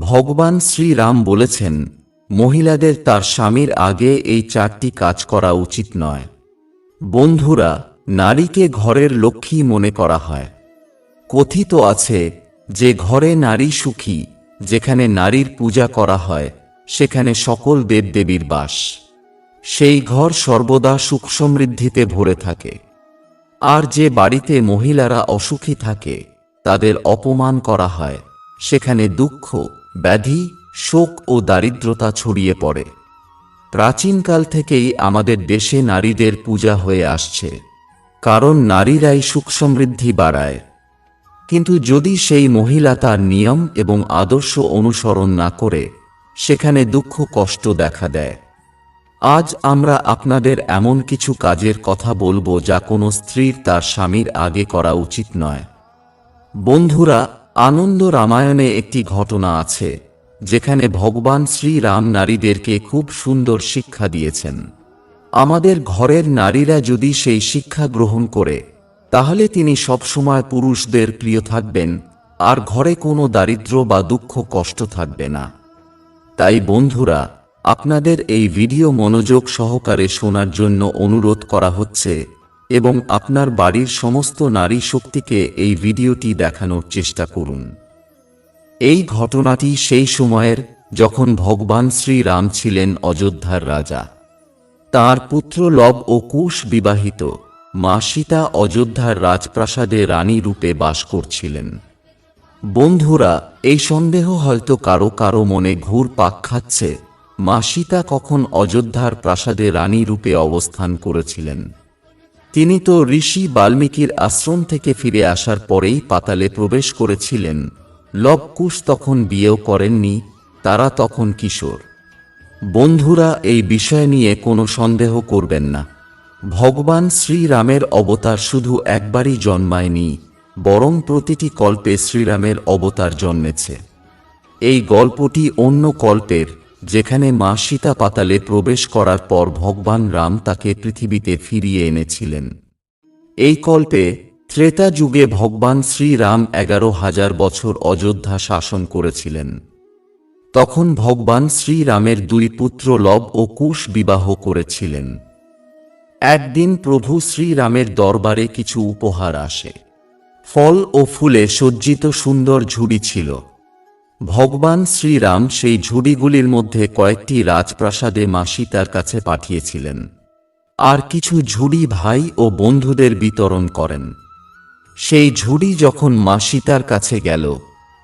ভগবান শ্রীরাম বলেছেন, মহিলাদের তার স্বামীর আগে এই চারটি কাজ করা উচিত নয়। বন্ধুরা, নারীকে ঘরের লক্ষ্মী মনে করা হয়। কথিত আছে যে ঘরে নারী সুখী, যেখানে নারীর পূজা করা হয়, সেখানে সকল দেবদেবীর বাস। সেই ঘর সর্বদা সুখ সমৃদ্ধিতে ভরে থাকে। আর যে বাড়িতে মহিলারা অসুখী থাকে, তাদের অপমান করা হয়, সেখানে দুঃখ ব্যাধি, শোক ও দারিদ্রতা ছড়িয়ে পড়ে। প্রাচীনকাল থেকেই আমাদের দেশে নারীদের পূজা হয়ে আসছে। কারণ নারীরাই সুখ সমৃদ্ধি বাড়ায়। কিন্তু যদি সেই মহিলা তার নিয়ম এবং আদর্শ অনুসরণ না করে, সেখানে দুঃখ কষ্ট দেখা দেয়। আজ আমরা আপনাদের এমন কিছু কাজের কথা বলব যা কোনো স্ত্রীর তার স্বামীর আগে করা উচিত নয়। বন্ধুরা আনন্দ রামায়ণে একটি ঘটনা আছে, যেখানে ভগবান শ্রীরাম নারীদেরকে খুব সুন্দর শিক্ষা দিয়েছেন। আমাদের ঘরের নারীরা যদি সেই শিক্ষা গ্রহণ করে, তাহলে তিনি সবসময় পুরুষদের প্রিয় থাকবেন, আর ঘরে কোনো দারিদ্র বা দুঃখ কষ্ট থাকবে না। তাই বন্ধুরা, আপনাদের এই ভিডিও মনোযোগ সহকারে শোনার জন্য অনুরোধ করা হচ্ছে এবং আপনার বাড়ির সমস্ত নারী শক্তিকে এই ভিডিওটি দেখানোর চেষ্টা করুন। এই ঘটনাটি সেই সময়ের যখন ভগবান শ্রীরাম ছিলেন অযোধ্যার রাজা। তার পুত্র লব ও কুশ বিবাহিত মা সীতা অযোধ্যার রাজপ্রাসাদে রানী রূপে বাস করছিলেন। বন্ধুরা, এই সন্দেহ হয়তো কারও কারও মনে ঘুর পাক খাচ্ছে। মা সীতা কখন অযোধ্যার প্রাসাদে রানী রূপে অবস্থান করেছিলেন? তিনি তো ঋষি বাল্মীকির আশ্রম থেকে ফিরে আসার পরেই পাতালে প্রবেশ করেছিলেন। লবকুশ তখন বিয়েও করেননি, তারা তখন কিশোর। বন্ধুরা, এই বিষয় নিয়ে কোনো সন্দেহ করবেন না। ভগবান শ্রীরামের অবতার শুধু একবারই জন্মায়নি, বরং প্রতিটি কল্পে শ্রীরামের অবতার জন্মেছে। এই গল্পটি অন্য কল্পের যেখানে মা সীতা পাতালে প্রবেশ করার পর ভগবান রাম তাকে পৃথিবীতে ফিরিয়ে এনেছিলেন। এই কল্পে ত্রেতা যুগে ভগবান শ্রীরাম এগারো হাজার বছর অযোধ্যা শাসন করেছিলেন। তখন ভগবান শ্রীরামের দুই পুত্র লব ও কুশ বিবাহ করেছিলেন। একদিন প্রভু শ্রীরামের দরবারে কিছু উপহার আসে। ফল ও ফুলে সজ্জিত সুন্দর ঝুড়ি ছিল। ভগবান শ্রীরাম সেই ঝুড়িগুলির মধ্যে কয়েকটি রাজপ্রাসাদে মা সীতার কাছে পাঠিয়েছিলেন। আর কিছু ঝুড়ি ভাই ও বন্ধুদের বিতরণ করেন। সেই ঝুড়ি যখন মা সীতার কাছে গেল,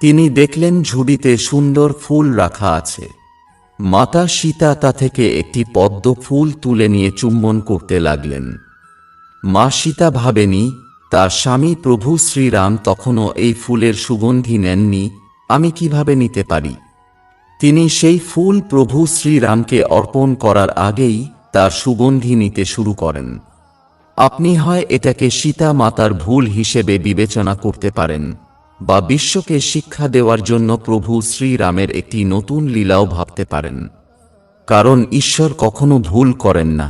তিনি দেখলেন ঝুড়িতে সুন্দর ফুল রাখা আছে। মাতা সীতা তা থেকে একটি পদ্ম ফুল তুলে নিয়ে চুম্বন করতে লাগলেন। মা সীতা ভাবেনি, তার স্বামী প্রভু শ্রীরাম তখনও এই ফুলের সুগন্ধি নেননি আমি কীভাবে নিতে পারি? তিনি সেই ফুল প্রভু শ্রীরামকে অর্পণ করার আগেই তার সুগন্ধি নিতে শুরু করেন। আপনি হয় এটাকে সীতা মাতার ভুল হিসেবে বিবেচনা করতে পারেন, বা বিশ্বকে শিক্ষা দেওয়ার জন্য প্রভু শ্রীরামের একটি নতুন লীলাও ভাবতে পারেন। কারণ ঈশ্বর কখনো ভুল করেন না।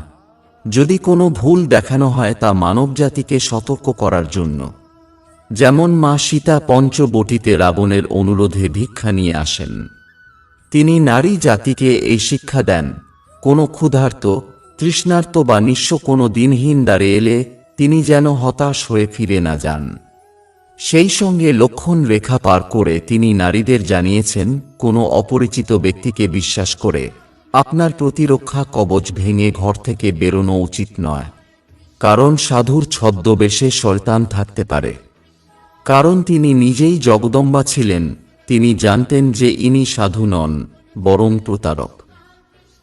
যদি কোনো ভুল দেখানো হয় তা মানবজাতিকে সতর্ক করার জন্য। যেমন মা সীতা পঞ্চবটিতে রাবণের অনুরোধে ভিক্ষা নিয়ে আসেন, তিনি নারী জাতিকে এই শিক্ষা দেন, কোনো ক্ষুধার্ত, তৃষ্ণার্ত বা নিঃস্ব কোনো দিনহীন দ্বারে এলে তিনি যেন হতাশ হয়ে ফিরে না যান। সেই সঙ্গে লক্ষণ রেখা পার করে তিনি নারীদের জানিয়েছেন, কোনো অপরিচিত ব্যক্তিকে বিশ্বাস করে, আপনার প্রতিরক্ষা কবচ ভেঙে ঘর থেকে বেরোনো উচিত নয়, কারণ সাধুর ছদ্মবেশে শয়তান থাকতে পারে। কারণ তিনি নিজেই জগদম্বা ছিলেন, তিনি জানতেন যে ইনি সাধু নন, বরং প্রতারক।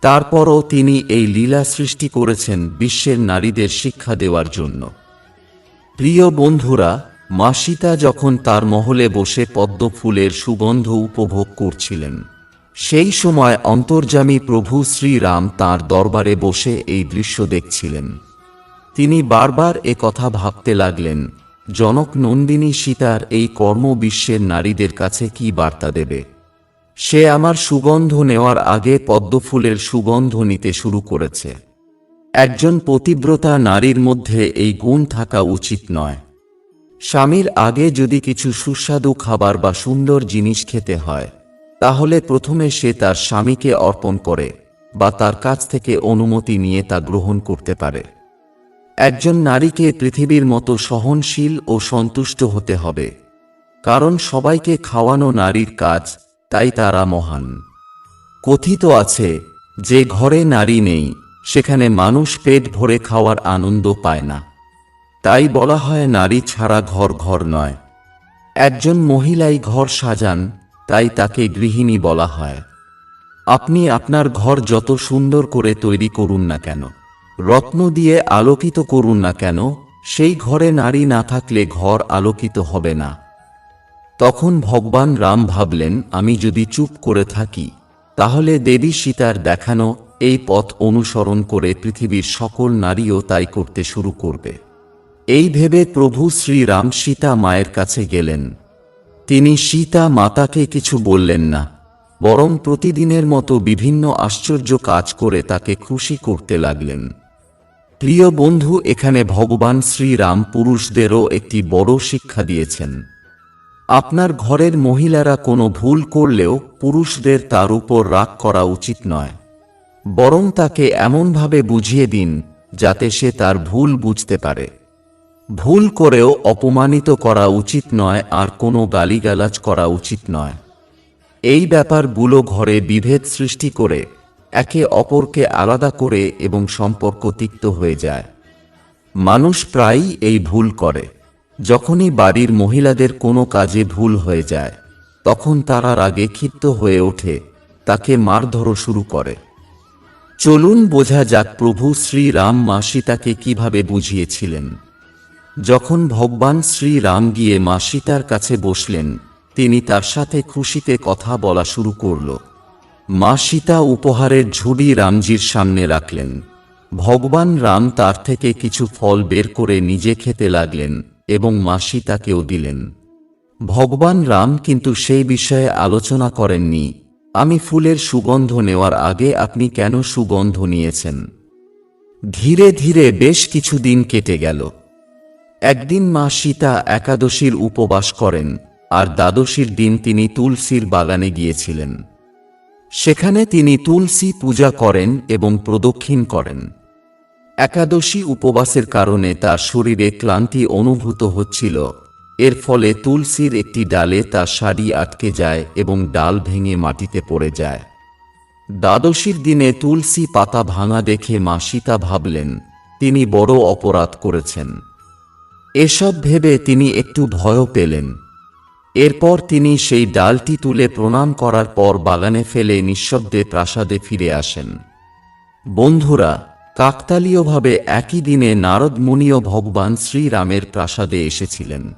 তারপরও তিনি এই লীলা সৃষ্টি করেছেন বিশ্বের নারীদের শিক্ষা দেওয়ার জন্য। প্রিয় বন্ধুরা মা সীতা যখন তার মহলে বসে পদ্ম ফুলের সুগন্ধ উপভোগ করছিলেন, সেই সময় অন্তর্যামী প্রভু শ্রীরাম তার দরবারে বসে এই দৃশ্য দেখছিলেন। তিনি বারবার এ কথা ভাবতে লাগলেন জনক নন্দিনী সীতার এই কর্ম বিশ্বের নারীদের কাছে কি বার্তা দেবে? সে আমার সুগন্ধ নেওয়ার আগে পদ্মফুলের সুগন্ধ নিতে শুরু করেছে। একজন পতিব্রতা নারীর মধ্যে এই গুণ থাকা উচিত নয়। স্বামীর আগে যদি কিছু সুস্বাদু খাবার বা সুন্দর জিনিস খেতে হয়, তাহলে প্রথমে সে তার স্বামীকে অর্পণ করে বা তার কাছ থেকে অনুমতি নিয়ে তা গ্রহণ করতে পারে। একজন নারীকে পৃথিবীর মতো সহনশীল ও সন্তুষ্ট হতে হবে। কারণ সবাইকে খাওয়ানো নারীর কাজ, তাই তারা মহান। কথিত আছে, যে ঘরে নারী নেই, সেখানে মানুষ পেট ভরে খাওয়ার আনন্দ পায় না। তাই বলা হয় নারী ছাড়া ঘর ঘর নয়। একজন মহিলাই ঘর সাজান, তাই তাকে গৃহিণী বলা হয়। আপনি আপনার ঘর যত সুন্দর করে তৈরি করুন না কেন। রত্ন দিয়ে আলোকিত করুন না কেন, সেই ঘরে নারী না থাকলে ঘর আলোকিত হবে না। তখন ভগবান রাম ভাবলেন, আমি যদি চুপ করে থাকি, তাহলে দেবী সীতার দেখানো এই পথ অনুসরণ করে পৃথিবীর সকল নারীও তাই করতে শুরু করবে। এই ভেবে প্রভু শ্রীরাম সীতা মায়ের কাছে গেলেন। তিনি সীতা মাতাকে কিছু বললেন না, বরং প্রতিদিনের মতো বিভিন্ন আশ্চর্য কাজ করে তাকে খুশি করতে লাগলেন। প্রিয় বন্ধু, এখানে ভগবান শ্রীরাম পুরুষদেরও একটি বড় শিক্ষা দিয়েছেন। আপনার ঘরের মহিলারা কোনো ভুল করলেও পুরুষদের তার উপর রাগ করা উচিত নয়। বরং তাকে এমনভাবে বুঝিয়ে দিন, যাতে সে তার ভুল বুঝতে পারে। ভুল করেও অপমানিত করা উচিত নয়, আর কোনো গালিগালাজ করা উচিত নয়। এই ব্যাপারগুলো ঘরে বিভেদ সৃষ্টি করে একে অপরকে আলাদা করে এবং সম্পর্ক তিক্ত হয়ে যায়। মানুষ প্রায়ই এই ভুল করে। যখনই বাড়ির মহিলাদের কোনো কাজে ভুল হয়ে যায়, তখন তারা রাগে ক্ষিপ্ত হয়ে ওঠে, তাকে মারধরও শুরু করে। চলুন বোঝা যাক প্রভু শ্রীরাম মা সীতাকে কীভাবে বুঝিয়েছিলেন। যখন ভগবান শ্রীরাম গিয়ে মা সীতার কাছে বসলেন, তিনি তার সাথে খুশিতে কথা বলা শুরু করল। মা সীতা উপহারের ঝুড়ি রামজির সামনে রাখলেন। ভগবান রাম তার থেকে কিছু ফল বের করে নিজে খেতে লাগলেন এবং মা সীতাকেও দিলেন। ভগবান রাম কিন্তু সেই বিষয়ে আলোচনা করেননি। আমি ফুলের সুগন্ধ নেওয়ার আগে আপনি কেন সুগন্ধ নিয়েছেন? ধীরে ধীরে বেশ কিছুদিন কেটে গেল। একদিন মা সীতা একাদশীর উপবাস করেন, আর দ্বাদশীর দিন তিনি তুলসীর বাগানে গিয়েছিলেন। সেখানে তিনি তুলসী পূজা করেন এবং প্রদক্ষিণ করেন। একাদশী উপবাসের কারণে তার শরীরে ক্লান্তি অনুভূত হচ্ছিল। এর ফলে তুলসীর একটি ডালে তার শাড়ি আটকে যায় এবং ডাল ভেঙে মাটিতে পড়ে যায়। দ্বাদশীর দিনে তুলসী পাতা ভাঙা দেখে মা সীতা ভাবলেন, তিনি বড় অপরাধ করেছেন। এসব ভেবে তিনি একটু ভয়ও পেলেন। এরপর তিনি সেই ডালটি তুলে প্রণাম করার পর বাগানে ফেলে নিঃশব্দে প্রাসাদে ফিরে আসেন। বন্ধুরা, কাকতালীয়ভাবে একই দিনে নারদ মুনিও ভগবান শ্রীরামের প্রাসাদে এসেছিলেন।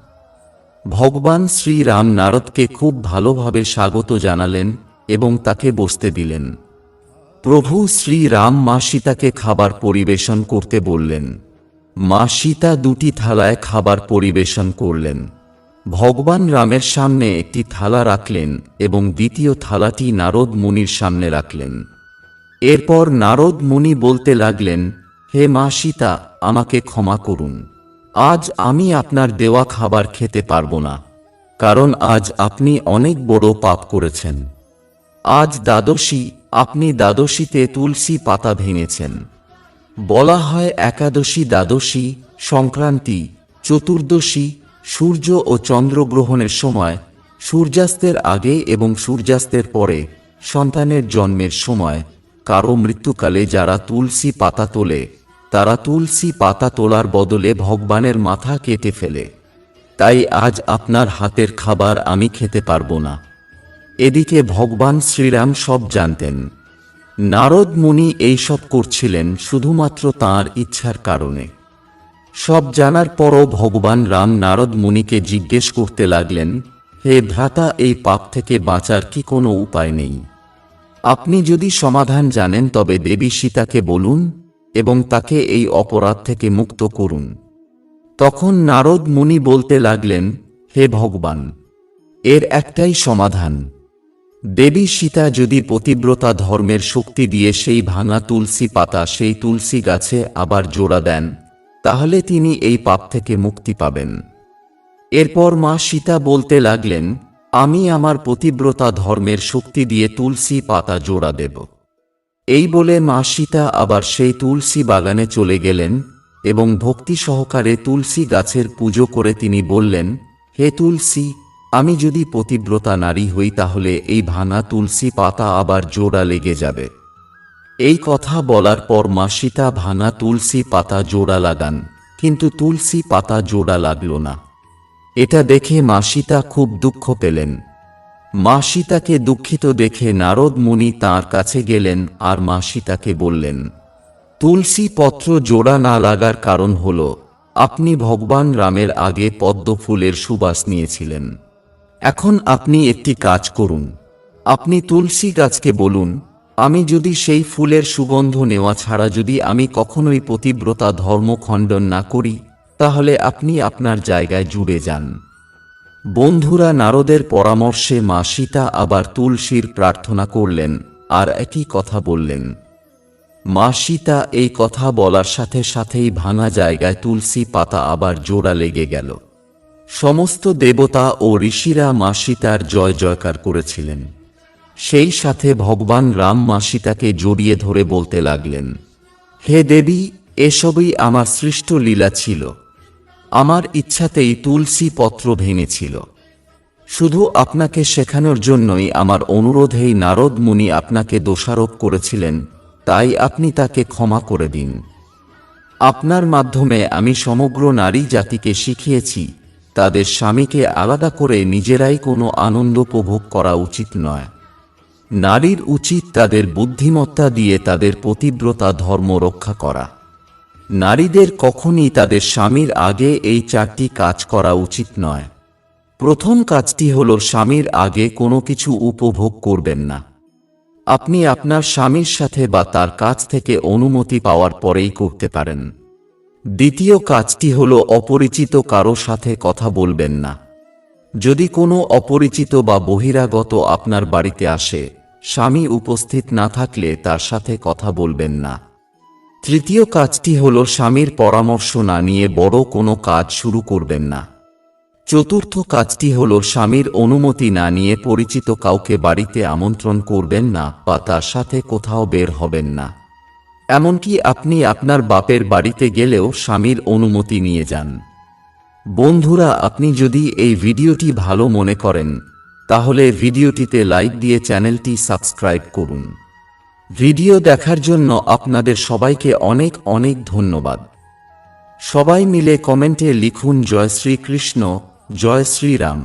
ভগবান শ্রীরাম নারদকে খুব ভালোভাবে স্বাগত জানালেন এবং তাকে বসতে দিলেন। প্রভু শ্রীরাম মা সীতাকে খাবার পরিবেশন করতে বললেন। মা সীতা দুটি থালায় খাবার পরিবেশন করলেন। ভগবান রামের সামনে একটি থালা রাখলেন এবং দ্বিতীয় থালাটি নারদ মুনির সামনে রাখলেন। এরপর নারদ মুনি বলতে লাগলেন, হে মা সীতা, আমাকে ক্ষমা করুন। আজ আমি আপনার দেওয়া খাবার খেতে পারব না, কারণ আজ আপনি অনেক বড় পাপ করেছেন। আজ দ্বাদশী, আপনি দ্বাদশীতে তুলসী পাতা ভেঙেছেন। বলা হয় একাদশী দ্বাদশী, সংক্রান্তি, চতুর্দশী সূর্য ও চন্দ্রগ্রহণের সময়, সূর্যাস্তের আগে এবং সূর্যাস্তের পরে, সন্তানের জন্মের সময়, কারও মৃত্যুকালে যারা তুলসী পাতা তোলে, তারা তুলসী পাতা তোলার বদলে ভগবানের মাথা কেটে ফেলে। তাই আজ আপনার হাতের খাবার আমি খেতে পারব না। এদিকে ভগবান শ্রীরাম সব জানতেন। নারদ মুনি এইসব করছিলেন শুধুমাত্র তাঁর ইচ্ছার কারণে। সব জানার পরও ভগবান রাম নারদ মুনিকে জিজ্ঞেস করতে লাগলেন, হে ভ্রাতা, এই পাপ থেকে বাঁচার কি কোনো উপায় নেই? আপনি যদি সমাধান জানেন, তবে দেবী সীতাকে বলুন এবং তাকে এই অপরাধ থেকে মুক্ত করুন। তখন নারদ মুনি বলতে লাগলেন, হে ভগবান, এর একটাই সমাধান। দেবী সীতা যদি পতিব্রতা ধর্মের শক্তি দিয়ে সেই ভাঙা তুলসী পাতা, সেই তুলসী গাছে আবার জোড়া দেন তাহলে তিনি এই পাপ থেকে মুক্তি পাবেন। এরপর মা সীতা বলতে লাগলেন, আমি আমার পতিব্রতা ধর্মের শক্তি দিয়ে তুলসী পাতা জোড়া দেব। এই বলে মা সীতা আবার সেই তুলসী বাগানে চলে গেলেন এবং ভক্তি সহকারে তুলসী গাছের পুজো করে তিনি বললেন, হে তুলসী, আমি যদি পতিব্রতা নারী হই তাহলে এই ভাঙা তুলসী পাতা আবার জোড়া লেগে যাবে। এই কথা বলার পর মা সীতা ভাঙা তুলসী পাতা জোড়া লাগান, কিন্তু তুলসী পাতা জোড়া লাগল না। এটা দেখে মা সীতা খুব দুঃখ পেলেন। মা সীতাকে দুঃখিত দেখে নারদ মুনি তাঁর কাছে গেলেন আর মা সীতাকে বললেন, তুলসী পত্র জোড়া না লাগার কারণ হল, আপনি ভগবান রামের আগে পদ্ম ফুলের সুবাস নিয়েছিলেন। এখন আপনি একটি কাজ করুন। আপনি তুলসী গাছকে বলুন আমি যদি সেই ফুলের সুগন্ধ নেওয়া ছাড়া যদি আমি কখনোই পতিব্রতা ধর্ম খণ্ডন না করি, তাহলে আপনি আপনার জায়গায় জুড়ে যান। বন্ধুরা নারদের পরামর্শে মা সীতা আবার তুলসীর প্রার্থনা করলেন, আর একই কথা বললেন। মা সীতা এই কথা বলার সাথে সাথেই ভাঙা জায়গায় তুলসী পাতা আবার জোড়া লেগে গেল। সমস্ত দেবতা ও ঋষিরা মা সীতার জয় জয়কার করেছিলেন। সেই সাথে ভগবান রাম মা সীতাকে জড়িয়ে ধরে বলতে লাগলেন, হে দেবী, এসবই আমার সৃষ্ট লীলা ছিল। আমার ইচ্ছাতেই তুলসী পত্র ভেঙেছিল। শুধু আপনাকে শেখানোর জন্যই আমার অনুরোধেই নারদ মুনি আপনাকে দোষারোপ করেছিলেন, তাই আপনি তাকে ক্ষমা করে দিন। আপনার মাধ্যমে আমি সমগ্র নারী জাতিকে শিখিয়েছি, তাদের স্বামীকে আলাদা করে নিজেরাই কোনো আনন্দ উপভোগ করা উচিত নয়। নারীর উচিত তাদের বুদ্ধিমত্তা দিয়ে তাদের পতিব্রতা ধর্ম রক্ষা করা। নারীদের কখনই তাদের স্বামীর আগে এই চারটি কাজ করা উচিত নয়। প্রথম কাজটি হল স্বামীর আগে কোনো কিছু উপভোগ করবেন না। আপনি আপনার স্বামীর সাথে বা তার কাছ থেকে অনুমতি পাওয়ার পরেই করতে পারেন। দ্বিতীয় কাজটি হল অপরিচিত কারও সাথে কথা বলবেন না। যদি কোনো অপরিচিত বা বহিরাগত আপনার বাড়িতে আসে স্বামী উপস্থিত না থাকলে তার সাথে কথা বলবেন না। তৃতীয় কাজটি হল স্বামীর পরামর্শ না নিয়ে বড় কোনো কাজ শুরু করবেন না। চতুর্থ কাজটি হল স্বামীর অনুমতি না নিয়ে পরিচিত কাউকে বাড়িতে আমন্ত্রণ করবেন না বা তার সাথে কোথাও বের হবেন না। এমনকি আপনি আপনার বাপের বাড়িতে গেলেও স্বামীর অনুমতি নিয়ে যান। বন্ধুরা, আপনি যদি এই ভিডিওটি ভালো মনে করেন তাহলে ভিডিওটিতে লাইক দিয়ে চ্যানেলটি সাবস্ক্রাইব করুন। ভিডিও দেখার জন্য আপনাদের সবাইকে অনেক অনেক ধন্যবাদ। সবাই মিলে কমেন্টে লিখুন জয় শ্রীকৃষ্ণ, জয় শ্রীরাম।